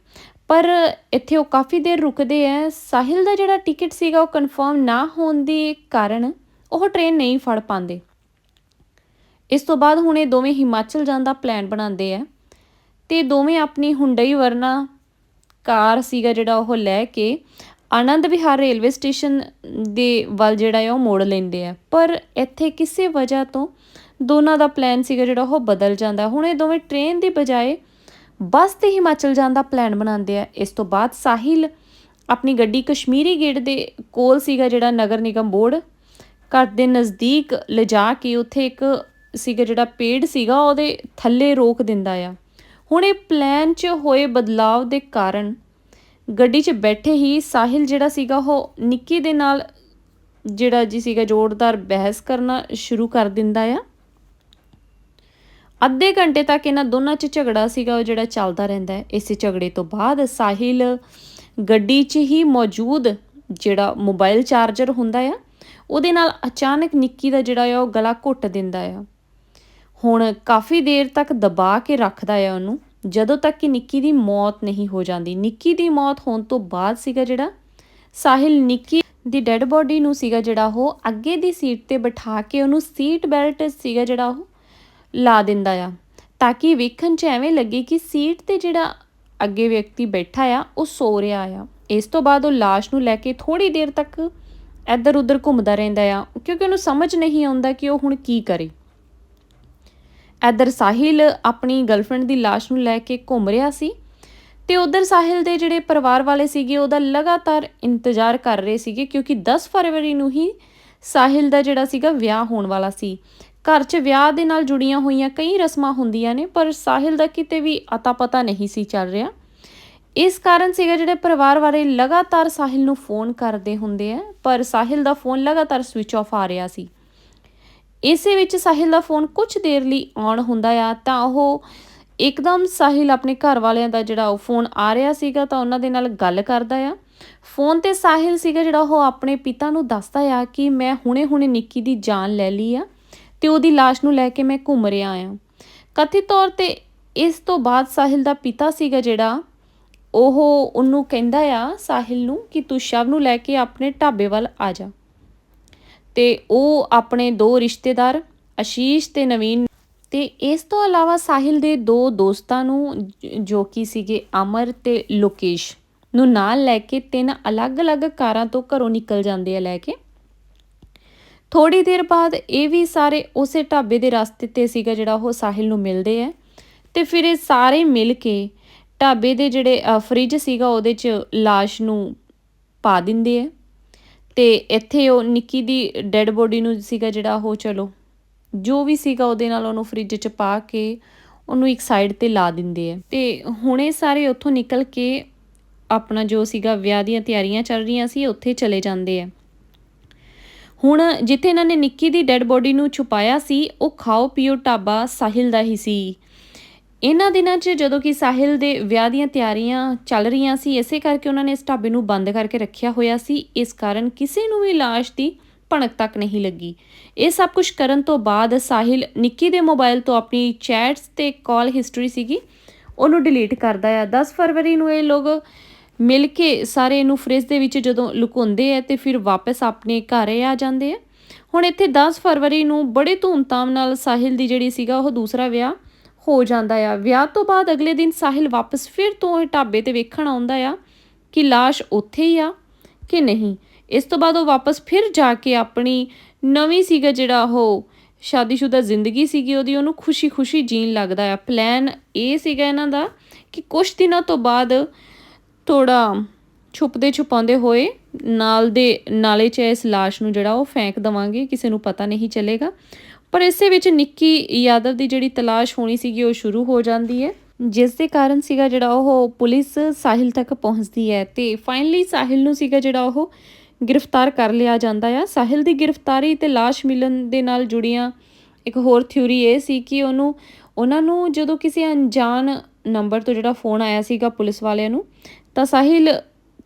ਪਰ ਇੱਥੇ ਉਹ ਕਾਫੀ ਦੇਰ ਰੁਕਦੇ ਆ। ਸਾਹਿਲ ਦਾ ਜਿਹੜਾ ਟਿਕਟ ਸੀਗਾ ਉਹ ਕਨਫਰਮ ਨਾ ਹੋਣ ਦੇ ਕਾਰਨ ਉਹ ਟ੍ਰੇਨ ਨਹੀਂ ਫੜ ਪਾਉਂਦੇ। ਇਸ ਤੋਂ ਬਾਅਦ ਹੁਣ ਇਹ ਦੋਵੇਂ ਹਿਮਾਚਲ ਜਾਣ ਦਾ ਪਲਾਨ ਬਣਾਉਂਦੇ ਆ। ਤੇ ਦੋਵੇਂ ਆਪਣੀ ਹੁੰਡਈ ਵਰਨਾ ਕਾਰ ਸੀਗਾ ਜਿਹੜਾ ਉਹ ਲੈ ਕੇ ਆਨੰਦ ਵਿਹਾਰ ਰੇਲਵੇ ਸਟੇਸ਼ਨ ਦੇ ਵੱਲ ਜਿਹੜਾ ਹੈ ਉਹ ਮੋੜ ਲੈਂਦੇ ਆ। ਪਰ ਇੱਥੇ ਕਿਸੇ ਵਜ੍ਹਾ ਤੋਂ ਦੋਨਾਂ ਦਾ ਪਲਾਨ ਸੀਗਾ ਜਿਹੜਾ ਉਹ ਬਦਲ ਜਾਂਦਾ। ਹੁਣ ਇਹ ਦੋਵੇਂ ਟ੍ਰੇਨ ਦੀ ਬਜਾਏ ਬੱਸ ਤੇ ਹਿਮਾਚਲ ਜਾਣ ਦਾ ਪਲਾਨ ਬਣਾਉਂਦੇ ਆ। ਇਸ ਤੋਂ ਬਾਅਦ ਸਾਹਿਲ ਆਪਣੀ ਗੱਡੀ ਕਸ਼ਮੀਰੀ ਗੇਟ ਦੇ ਕੋਲ ਸੀਗਾ ਜਿਹੜਾ ਨਗਰ ਨਿਗਮ ਬੋਰਡ। ਘਰ ਦੇ ਨਜ਼ਦੀਕ ਲਿਜਾ ਕੇ ਉੱਥੇ ਇੱਕ ਸੀਗਾ ਜਿਹੜਾ ਪੇੜ ਸੀਗਾ, ਉਹਦੇ ਥੱਲੇ ਰੋਕ ਦਿੰਦਾ ਆ। ਹੁਣ ਇਹ ਪਲਾਨ 'ਚ ਹੋਏ ਬਦਲਾਵ ਦੇ ਕਾਰਨ ਗੱਡੀ 'ਚ ਬੈਠੇ ਹੀ ਸਾਹਿਲ ਜਿਹੜਾ ਸੀਗਾ ਉਹ ਨਿੱਕੀ ਦੇ ਨਾਲ ਜਿਹੜਾ ਜੀ ਸੀਗਾ ਜ਼ੋਰਦਾਰ ਬਹਿਸ ਕਰਨਾ ਸ਼ੁਰੂ ਕਰ ਦਿੰਦਾ ਆ। ਅੱਧੇ ਘੰਟੇ ਤੱਕ ਇਹਨਾਂ ਦੋਨਾਂ 'ਚ ਝਗੜਾ ਸੀਗਾ, ਉਹ ਜਿਹੜਾ ਚੱਲਦਾ ਰਹਿੰਦਾ ਹੈ। ਇਸੇ ਝਗੜੇ ਤੋਂ ਬਾਅਦ ਸਾਹਿਲ ਗੱਡੀ 'ਚ ਹੀ ਮੌਜੂਦ ਜਿਹੜਾ ਮੋਬਾਈਲ ਚਾਰਜਰ ਹੁੰਦਾ ਆ, ਉਹਦੇ ਨਾਲ ਅਚਾਨਕ ਨਿੱਕੀ ਦਾ ਜਿਹੜਾ ਆ, ਉਹ ਗਲਾ ਘੁੱਟ ਦਿੰਦਾ ਆ। ਹੁਣ ਕਾਫੀ ਦੇਰ ਤੱਕ ਦਬਾ ਕੇ ਰੱਖਦਾ ਆ ਉਹਨੂੰ। ਜਦੋਂ ਤੱਕ ਕਿ ਨਿੱਕੀ ਦੀ ਮੌਤ ਨਹੀਂ ਹੋ ਜਾਂਦੀ। ਨਿੱਕੀ ਦੀ ਮੌਤ ਹੋਣ ਤੋਂ ਬਾਅਦ ਸੀਗਾ ਜਿਹੜਾ ਸਾਹਿਲ, ਨਿੱਕੀ ਦੀ ਡੈੱਡ ਬੋਡੀ ਨੂੰ ਸੀਗਾ ਜਿਹੜਾ ਉਹ ਅੱਗੇ ਦੀ ਸੀਟ ਤੇ ਬਿਠਾ ਕੇ ਉਹਨੂੰ ਸੀਟ ਬੈਲਟ ਸੀਗਾ ਜਿਹੜਾ ਉਹ ਲਾ ਦਿੰਦਾ ਆ। ਤਾਂ ਕਿ ਵੇਖਣ 'ਚ ਐਵੇਂ ਲੱਗੇ ਕਿ ਸੀਟ ਤੇ ਜਿਹੜਾ ਅੱਗੇ ਵਿਅਕਤੀ ਬੈਠਾ ਆ, ਉਹ ਸੋ ਰਿਹਾ ਆ। ਇਸ ਤੋਂ ਬਾਅਦ ਉਹ ਲਾਸ਼ ਨੂੰ ਲੈ ਕੇ ਥੋੜੀ ਦੇਰ ਤੱਕ ਇੱਧਰ ਉੱਧਰ ਘੁੰਮਦਾ ਰਹਿੰਦਾ ਆ, ਕਿਉਂਕਿ ਉਹਨੂੰ ਸਮਝ ਨਹੀਂ ਆਉਂਦਾ ਕਿ ਉਹ ਹੁਣ ਕੀ ਕਰੇ। ਇੱਧਰ ਸਾਹਿਲ ਆਪਣੀ ਗਰਲਫ੍ਰੈਂਡ ਦੀ ਲਾਸ਼ ਨੂੰ ਲੈ ਕੇ ਘੁੰਮ ਰਿਹਾ ਸੀ ਤੇ ਉਧਰ ਸਾਹਿਲ ਦੇ ਜਿਹੜੇ ਪਰਿਵਾਰ ਵਾਲੇ ਸੀਗੇ, ਉਹਦਾ ਲਗਾਤਾਰ ਇੰਤਜ਼ਾਰ ਕਰ ਰਹੇ ਸੀਗੇ ਕਿਉਂਕਿ 10 ਫਰਵਰੀ ਨੂੰ ਹੀ ਸਾਹਿਲ ਦਾ ਜਿਹੜਾ ਸੀਗਾ ਵਿਆਹ ਹੋਣ ਵਾਲਾ ਸੀ। ਘਰ 'ਚ ਵਿਆਹ ਦੇ ਨਾਲ ਜੁੜੀਆਂ ਹੋਈਆਂ ਕਈ ਰਸਮਾਂ ਹੁੰਦੀਆਂ ਨੇ, ਪਰ ਸਾਹਿਲ ਦਾ ਕਿਤੇ ਵੀ ਅਤਾ ਪਤਾ ਨਹੀਂ ਸੀ ਚੱਲ ਰਿਹਾ। ਇਸ ਕਾਰਨ ਸੀਗਾ ਜਿਹੜੇ ਪਰਿਵਾਰ ਵਾਲੇ ਲਗਾਤਾਰ ਸਾਹਿਲ ਨੂੰ ਫੋਨ ਕਰਦੇ ਹੁੰਦੇ ਆ, ਪਰ ਸਾਹਿਲ ਦਾ ਫੋਨ ਲਗਾਤਾਰ ਸਵਿਚ ਆਫ ਆ ਰਿਹਾ ਸੀ। ਇਸੇ ਵਿੱਚ ਸਾਹਿਲ ਦਾ ਫੋਨ ਕੁਝ ਦੇਰ ਲਈ ਆਨ ਹੁੰਦਾ ਆ, ਤਾਂ ਉਹ ਇੱਕਦਮ ਸਾਹਿਲ ਆਪਣੇ ਘਰ ਵਾਲਿਆਂ ਦਾ ਜਿਹੜਾ ਉਹ ਫੋਨ ਆ ਰਿਹਾ ਸੀਗਾ, ਤਾਂ ਉਹਨਾਂ ਦੇ ਨਾਲ ਗੱਲ ਕਰਦਾ ਆ। ਫੋਨ ਤੇ ਸਾਹਿਲ ਸੀਗਾ ਜਿਹੜਾ ਉਹ ਆਪਣੇ ਪਿਤਾ ਨੂੰ ਦੱਸਦਾ ਆ ਕਿ ਮੈਂ ਹੁਣੇ-ਹੁਣੇ ਨਿੱਕੀ ਦੀ ਜਾਨ ਲੈ ਲਈ ਆ ਤੇ ਉਹਦੀ লাশ ਨੂੰ ਲੈ ਕੇ ਮੈਂ ਘੁੰਮ ਰਿਹਾ ਆ। ਕਥਿਤ ਤੌਰ ਤੇ ਇਸ ਤੋਂ ਬਾਅਦ ਸਾਹਿਲ ਦਾ ਪਿਤਾ ਸੀਗਾ ਜਿਹੜਾ, ਉਹ ਉਹਨੂੰ ਕਹਿੰਦਾ ਆ ਸਾਹਿਲ ਨੂੰ ਕਿ ਤੂੰ ਸ਼ਵ ਨੂੰ ਲੈ ਕੇ ਆਪਣੇ ਢਾਬੇ ਵੱਲ ਆ ਜਾ। ਤੇ ਉਹ ਆਪਣੇ ਦੋ ਰਿਸ਼ਤੇਦਾਰ ਆਸ਼ੀਸ਼ ਤੇ ਨਵੀਨ। ਤੇ ਇਸ ਤੋਂ ਇਲਾਵਾ ਸਾਹਿਲ ਦੇ ਦੋ ਦੋਸਤਾਂ ਨੂੰ ਜੋ ਕਿ ਸੀਗੇ ਅਮਰ ਤੇ ਲੋਕੇਸ਼ ਨੂੰ ਨਾਲ ਲੈ ਕੇ ਤਿੰਨ ਅਲੱਗ-ਅਲੱਗ ਕਾਰਾਂ ਤੋਂ ਘਰੋਂ ਨਿਕਲ ਜਾਂਦੇ ਆ ਲੈ ਕੇ। ਥੋੜੀ ਦੇਰ ਬਾਅਦ ਇਹ ਵੀ ਸਾਰੇ ਉਸੇ ਢਾਬੇ ਦੇ ਰਸਤੇ ਤੇ ਸੀਗਾ ਜਿਹੜਾ ਉਹ ਸਾਹਿਲ ਨੂੰ ਮਿਲਦੇ ਆ। ਤੇ ਫਿਰ ਇਹ ਸਾਰੇ ਮਿਲ ਕੇ ਢਾਬੇ ਦੇ ਜਿਹੜੇ ਅ, ਫ੍ਰਿਜ ਸੀਗਾ ਉਹਦੇ 'ਚ লাশ ਨੂੰ ਪਾ ਦਿੰਦੇ ਆ। ਤੇ ਇੱਥੇ ਉਹ ਨਿੱਕੀ ਦੀ ਡੈੱਡ ਬੋਡੀ ਨੂੰ ਸੀਗਾ ਜਿਹੜਾ ਉਹ ਚਲੋ, ਜੋ ਵੀ ਸੀਗਾ ਉਹਦੇ ਨਾਲ ਉਹਨੂੰ ਫ੍ਰਿਜ 'ਚ ਪਾ ਕੇ ਉਹਨੂੰ ਇੱਕ ਸਾਈਡ ਤੇ ਲਾ ਦਿੰਦੇ ਆ। ਤੇ ਹੁਣੇ ਸਾਰੇ ਉੱਥੋਂ ਨਿਕਲ ਕੇ ਆਪਣਾ ਜੋ ਸੀਗਾ ਵਿਆਹ ਦੀਆਂ ਤਿਆਰੀਆਂ ਚੱਲ ਰਹੀਆਂ ਸੀ, ਉੱਥੇ ਚਲੇ ਜਾਂਦੇ ਆ। ਹੁਣ ਜਿੱਥੇ ਇਹਨਾਂ ਨੇ ਨਿੱਕੀ ਦੀ ਡੈੱਡ ਬੋਡੀ ਨੂੰ ਛੁਪਾਇਆ ਸੀ, ਉਹ ਖਾਓ ਪੀਓ ਢਾਬਾ ਸਾਹਿਲ ਦਾ ਹੀ ਸੀ। ਇਹਨਾਂ ਦਿਨਾਂ 'ਚ ਜਦੋਂ ਕਿ ਸਾਹਿਲ ਦੇ ਵਿਆਹ ਦੀਆਂ ਤਿਆਰੀਆਂ ਚੱਲ ਰਹੀਆਂ ਸੀ, ਇਸੇ ਕਰਕੇ ਉਹਨਾਂ ਨੇ ਇਸ ਢਾਬੇ ਨੂੰ ਬੰਦ ਕਰਕੇ ਰੱਖਿਆ ਹੋਇਆ ਸੀ। ਇਸ ਕਾਰਨ ਕਿਸੇ ਨੂੰ ਵੀ ਲਾਸ਼ ਦੀ ਭਣਕ ਤੱਕ ਨਹੀਂ ਲੱਗੀ। ਇਹ ਸਭ ਕੁਝ ਕਰਨ ਤੋਂ ਬਾਅਦ ਸਾਹਿਲ ਨਿੱਕੀ ਦੇ ਮੋਬਾਈਲ ਤੋਂ ਆਪਣੀ ਚੈਟਸ ਤੇ ਕਾਲ ਹਿਸਟਰੀ ਸੀਗੀ, ਉਹਨੂੰ ਡਿਲੀਟ ਕਰਦਾ ਆ। 10 ਫਰਵਰੀ ਨੂੰ ਇਹ ਲੋਕ ਮਿਲ ਕੇ ਸਾਰੇ ਇਹਨੂੰ ਫ੍ਰਿਜ ਦੇ ਵਿੱਚ ਜਦੋਂ ਲੁਕਾਉਂਦੇ ਆ ਤੇ ਫਿਰ ਵਾਪਸ ਆਪਣੇ ਘਰ ਆ ਜਾਂਦੇ ਆ। ਹੁਣ ਇੱਥੇ 10 ਫਰਵਰੀ ਨੂੰ ਬੜੇ ਧੂਮਧਾਮ ਨਾਲ ਸਾਹਿਲ ਦੀ ਜਿਹੜੀ ਸੀਗਾ ਉਹ ਦੂਸਰਾ ਵਿਆਹ ਹੋ ਜਾਂਦਾ ਆ। ਵਿਆਹ ਤੋਂ ਬਾਅਦ ਅਗਲੇ ਦਿਨ ਸਾਹਿਲ ਵਾਪਸ ਫਿਰ ਤੋਂ ਇਹ ਢਾਬੇ ਤੇ ਵੇਖਣ ਆਉਂਦਾ ਆ ਕਿ ਲਾਸ਼ ਉੱਥੇ ਹੀ ਆ ਕਿ ਨਹੀਂ। ਇਸ ਤੋਂ ਬਾਅਦ ਉਹ ਵਾਪਸ ਫਿਰ ਜਾ ਕੇ ਆਪਣੀ ਨਵੀਂ ਸੀਗਾ ਜਿਹੜਾ ਉਹ ਸ਼ਾਦੀशुदा ਜ਼ਿੰਦਗੀ ਸੀਗੀ ਉਹਦੀ, ਉਹਨੂੰ ਖੁਸ਼ੀ-ਖੁਸ਼ੀ ਜੀਣ ਲੱਗਦਾ ਆ। ਪਲਾਨ ਇਹ ਸੀਗਾ ਇਹਨਾਂ ਦਾ ਕਿ ਕੁਝ ਦਿਨਾਂ ਤੋਂ ਬਾਅਦ ਥੋੜਾ ਛੁਪਦੇ ਛੁਪਾਉਂਦੇ ਹੋਏ ਨਾਲ ਦੇ, ਨਾਲੇ 'ਚ ਇਸ ਲਾਸ਼ ਨੂੰ ਜਿਹੜਾ ਉਹ ਫੈਂਕ ਦਵਾਂਗੇ, ਕਿਸੇ ਨੂੰ ਪਤਾ ਨਹੀਂ ਚੱਲੇਗਾ। ਪਰ ਇਸੇ ਵਿੱਚ ਨਿੱਕੀ ਯਾਦਵ ਦੀ ਜਿਹੜੀ ਤਲਾਸ਼ ਹੋਣੀ ਸੀਗੀ, ਉਹ ਸ਼ੁਰੂ ਹੋ ਜਾਂਦੀ ਹੈ। ਜਿਸ ਦੇ ਕਾਰਨ ਸੀਗਾ ਜਿਹੜਾ ਉਹ ਪੁਲਿਸ ਸਾਹਿਲ ਤੱਕ ਪਹੁੰਚਦੀ ਹੈ ਤੇ ਫਾਈਨਲੀ ਸਾਹਿਲ ਨੂੰ ਸੀਗਾ ਜਿਹੜਾ ਉਹ ਗ੍ਰਿਫਤਾਰ ਕਰ ਲਿਆ ਜਾਂਦਾ ਆ। ਸਾਹਿਲ ਦੀ ਗ੍ਰਿਫਤਾਰੀ ਤੇ ਲਾਸ਼ ਮਿਲਣ ਦੇ ਨਾਲ ਜੁੜੀਆਂ ਇੱਕ ਹੋਰ ਥਿਊਰੀ ਇਹ ਸੀ ਕਿ ਉਹਨੂੰ, ਉਹਨਾਂ ਨੂੰ ਜਦੋਂ ਕਿਸੇ ਅਣਜਾਣ ਨੰਬਰ ਤੋਂ ਜਿਹੜਾ ਫੋਨ ਆਇਆ ਸੀਗਾ ਪੁਲਿਸ ਵਾਲਿਆਂ ਨੂੰ, ਤਾਂ ਸਾਹਿਲ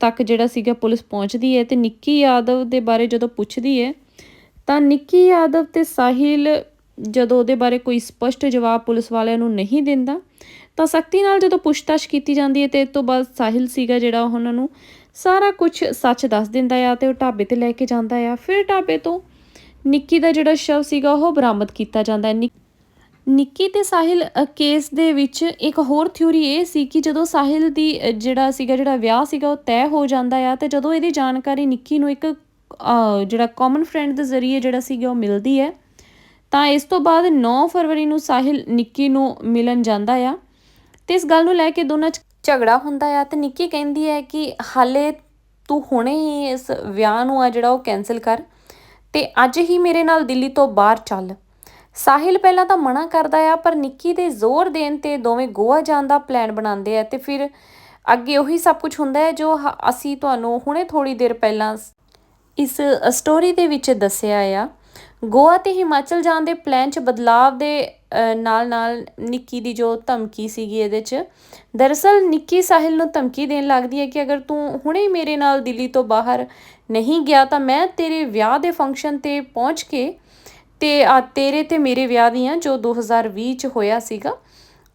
ਤੱਕ ਜਿਹੜਾ ਸੀਗਾ ਪੁਲਿਸ ਪਹੁੰਚਦੀ ਹੈ ਤੇ ਨਿੱਕੀ ਯਾਦਵ ਦੇ ਬਾਰੇ ਜਦੋਂ ਪੁੱਛਦੀ ਹੈ ਤਾਂ ਨਿੱਕੀ ਯਾਦਵ ਤੇ ਸਾਹਿਲ ਜਦੋਂ ਉਹਦੇ ਬਾਰੇ ਕੋਈ ਸਪਸ਼ਟ ਜਵਾਬ ਪੁਲਿਸ ਵਾਲਿਆਂ ਨੂੰ ਨਹੀਂ ਦਿੰਦਾ, ਤਾਂ ਸਖਤੀ ਨਾਲ ਜਦੋਂ ਪੁੱਛਤਾਛ ਕੀਤੀ ਜਾਂਦੀ ਹੈ ਤੇ ਇਸ ਤੋਂ ਬਾਅਦ ਸਾਹਿਲ ਸੀਗਾ ਜਿਹੜਾ ਉਹਨਾਂ ਨੂੰ ਸਾਰਾ ਕੁਝ ਸੱਚ ਦੱਸ ਦਿੰਦਾ ਆ ਤੇ ਉਹ ਢਾਬੇ ਤੇ ਲੈ ਕੇ ਜਾਂਦਾ ਆ। ਫਿਰ ਢਾਬੇ ਤੋਂ ਨਿੱਕੀ ਦਾ ਜਿਹੜਾ ਸ਼ਵ ਸੀਗਾ ਉਹ ਬਰਾਮਦ ਕੀਤਾ ਜਾਂਦਾ। ਹੈ ਨਿੱਕੀ ਤੇ ਸਾਹਿਲ ਕੇਸ ਦੇ ਵਿੱਚ ਇੱਕ ਹੋਰ ਥਿਊਰੀ ਇਹ ਸੀ ਕਿ ਜਦੋਂ ਸਾਹਿਲ ਦੀ ਜਿਹੜਾ ਸੀਗਾ ਜਿਹੜਾ ਵਿਆਹ ਸੀਗਾ ਉਹ ਤੈਅ ਹੋ ਜਾਂਦਾ ਆ ਤੇ ਜਦੋਂ ਇਹਦੀ ਜਾਣਕਾਰੀ ਨਿੱਕੀ ਨੂੰ ਇੱਕ ਜਿਹੜਾ ਕਾਮਨ ਫਰੈਂਡ ਦੇ ਜ਼ਰੀਏ ਜਿਹੜਾ ਸੀਗਾ ਉਹ ਮਿਲਦੀ ਹੈ। ਤਾਂ ਇਸ ਤੋਂ ਬਾਅਦ 9 ਫਰਵਰੀ ਨੂੰ ਸਾਹਿਲ, ਨਿੱਕੀ ਨੂੰ ਮਿਲਣ ਜਾਂਦਾ ਆ। ਤੇ ਇਸ ਗੱਲ ਨੂੰ ਲੈ ਕੇ ਦੋਨਾਂ 'ਚ ਝਗੜਾ ਹੁੰਦਾ ਆ ਤੇ ਨਿੱਕੀ ਕਹਿੰਦੀ ਹੈ ਕਿ ਹਾਲੇ ਤੂੰ ਹੁਣੇ ਹੀ ਇਸ ਵਿਆਹ ਨੂੰ ਆ ਜਿਹੜਾ ਉਹ ਕੈਨਸਲ ਕਰ ਤੇ ਅੱਜ ਹੀ ਮੇਰੇ ਨਾਲ ਦਿੱਲੀ ਤੋਂ ਬਾਹਰ ਚੱਲ। ਸਾਹਿਲ ਪਹਿਲਾਂ ਤਾਂ ਮਨਾ ਕਰਦਾ ਆ, ਪਰ ਨਿੱਕੀ ਦੇ ਜ਼ੋਰ ਦੇਣ ਤੇ ਦੋਵੇਂ ਗੋਆ ਜਾਣ ਦਾ ਪਲਾਨ ਬਣਾਉਂਦੇ ਆ ਤੇ ਫਿਰ ਅੱਗੇ ਉਹੀ ਸਭ ਕੁਝ ਹੁੰਦਾ ਹੈ ਜੋ ਹ- ਅਸੀਂ ਤੁਹਾਨੂੰ ਹੁਣੇ ਥੋੜੀ ਦੇਰ ਪਹਿਲਾਂ ਇਸ ਸਟੋਰੀ ਦੇ ਵਿੱਚ ਦੱਸਿਆ ਆ, ਗੋਆ ਤੇ ਹਿਮਾਚਲ ਜਾਣ ਦੇ ਪਲਾਨ 'ਚ ਬਦਲਾਵ ਦੇ ਨਾਲ ਨਾਲ ਨਿੱਕੀ ਦੀ ਜੋ ਧਮਕੀ ਸੀਗੀ ਇਹਦੇ 'ਚ, ਦਰਅਸਲ ਨਿੱਕੀ ਸਾਹਿਲ ਨੂੰ ਧਮਕੀ ਦੇਣ ਲੱਗਦੀ ਹੈ ਕਿ ਅਗਰ ਤੂੰ ਹੁਣੇ ਮੇਰੇ ਨਾਲ ਦਿੱਲੀ ਤੋਂ ਬਾਹਰ ਨਹੀਂ ਗਿਆ ਤਾਂ ਮੈਂ ਤੇਰੇ ਵਿਆਹ ਦੇ ਫੰਕਸ਼ਨ ਤੇ ਪਹੁੰਚ ਕੇ ਤੇ, ਆ, ਤੇਰੇ ਤੇ ਮੇਰੇ ਵਿਆਹ ਦੀਆਂ ਜੋ 2020 ਚ ਹੋਇਆ ਸੀਗਾ,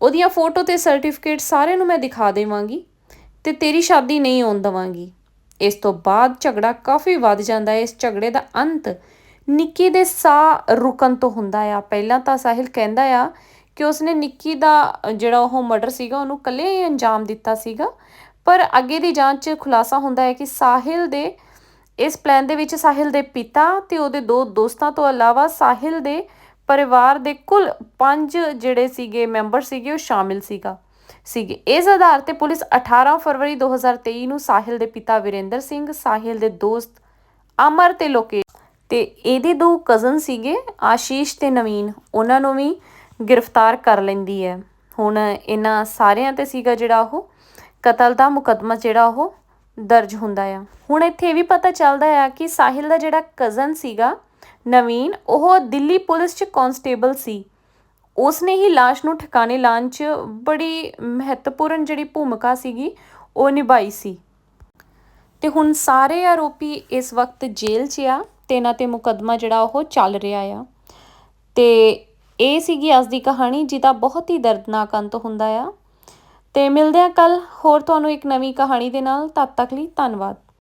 ਉਹਦੀਆਂ ਫੋਟੋ ਤੇ ਸਰਟੀਫਿਕੇਟ ਸਾਰਿਆਂ ਨੂੰ ਮੈਂ ਦਿਖਾ ਦੇਵਾਂਗੀ ਤੇ ਤੇਰੀ ਸ਼ਾਦੀ ਨਹੀਂ ਹੋਣ ਦਵਾਂਗੀ। ਇਸ ਤੋਂ ਬਾਅਦ ਝਗੜਾ ਕਾਫੀ ਵੱਧ ਜਾਂਦਾ ਹੈ। ਇਸ ਝਗੜੇ ਦਾ ਅੰਤ ਨਿੱਕੀ ਦੇ ਸਾਹ ਰੁਕਣ ਤੋਂ ਹੁੰਦਾ ਆ। ਪਹਿਲਾਂ ਤਾਂ ਸਾਹਿਲ ਕਹਿੰਦਾ ਆ ਕਿ ਉਸਨੇ ਨਿੱਕੀ ਦਾ ਜਿਹੜਾ ਉਹ ਮਰਡਰ ਸੀਗਾ, ਉਹਨੂੰ ਇਕੱਲੇ ਹੀ ਅੰਜਾਮ ਦਿੱਤਾ ਸੀਗਾ। ਪਰ ਅੱਗੇ ਦੀ ਜਾਂਚ 'ਚ ਖੁਲਾਸਾ ਹੁੰਦਾ ਹੈ ਕਿ ਸਾਹਿਲ ਦੇ, ਇਸ ਪਲਾਨ ਦੇ ਵਿੱਚ ਸਾਹਿਲ ਦੇ ਪਿਤਾ ਤੇ ਉਹਦੇ ਦੋ ਦੋਸਤਾਂ ਤੋਂ ਇਲਾਵਾ ਸਾਹਿਲ ਦੇ ਪਰਿਵਾਰ ਦੇ ਕੁੱਲ 5 ਜਿਹੜੇ ਸੀਗੇ ਮੈਂਬਰ ਸੀਗੇ, ਉਹ ਸ਼ਾਮਿਲ ਸੀਗਾ। ਸੀਗੇ। ਇਸ ਆਧਾਰ ਤੇ ਪੁਲਿਸ 18 ਫਰਵਰੀ 2023 ਨੂੰ ਸਾਹਿਲ ਦੇ ਪਿਤਾ ਵਿਰੇਂਦਰ ਸਿੰਘ, ਸਾਹਿਲ ਦੇ ਦੋਸਤ ਅਮਰ ਤੇ ਲੋਕੇਸ਼ ਤੇ ਇਹਦੇ ਦੋ ਕਜ਼ਨ ਸੀਗੇ, ਆਸ਼ੀਸ਼ ਤੇ ਨਵੀਨ। ਉਹਨਾਂ ਨੂੰ ਵੀ ਗ੍ਰਿਫਤਾਰ ਕਰ ਲੈਂਦੀ ਹੈ। ਹੁਣ ਇਹਨਾਂ ਸਾਰਿਆਂ ਤੇ ਸੀਗਾ ਜਿਹੜਾ ਉਹ ਕਤਲ ਦਾ ਮੁਕੱਦਮਾ ਜਿਹੜਾ ਉਹ ਦਰਜ ਹੁੰਦਾ ਆ। ਹੁਣ ਇੱਥੇ ਇਹ ਵੀ ਪਤਾ ਚੱਲਦਾ ਆ ਕਿ ਸਾਹਿਲ ਦਾ ਜਿਹੜਾ ਕਜ਼ਨ ਸੀਗਾ, ਨਵੀਨ, ਉਹ ਦਿੱਲੀ ਪੁਲਿਸ 'ਚ ਕਾਂਸਟੇਬਲ ਸੀ। ਉਸ ਨੇ ਹੀ ਲਾਸ਼ ਨੂੰ ਠਿਕਾਣੇ ਲਾਉਣ 'ਚ ਬੜੀ ਮਹੱਤਵਪੂਰਨ ਜਿਹੜੀ ਭੂਮਿਕਾ ਸੀਗੀ, ਉਹ ਨਿਭਾਈ ਸੀ। ਤੇ ਹੁਣ ਸਾਰੇ ਆਰੋਪੀ ਇਸ ਵਕਤ ਜੇਲ੍ਹ 'ਚ ਆ ਤੇ ਇਹਨਾਂ ਤੇ ਮੁਕੱਦਮਾ ਜਿਹੜਾ ਉਹ ਚੱਲ ਰਿਹਾ ਆ। ਤੇ ਇਹ ਸੀਗੀ ਅੱਜ ਦੀ ਕਹਾਣੀ, ਜਿਹਦਾ ਬਹੁਤ ਹੀ ਦਰਦਨਾਕ ਅੰਤ ਹੁੰਦਾ ਆ। ਤੇ ਮਿਲਦੇ ਆ ਕੱਲ ਹੋਰ ਤੁਹਾਨੂੰ ਇੱਕ ਨਵੀਂ ਕਹਾਣੀ ਦੇ ਨਾਲ, ਤਦ ਤੱਕ ਲਈ ਧੰਨਵਾਦ।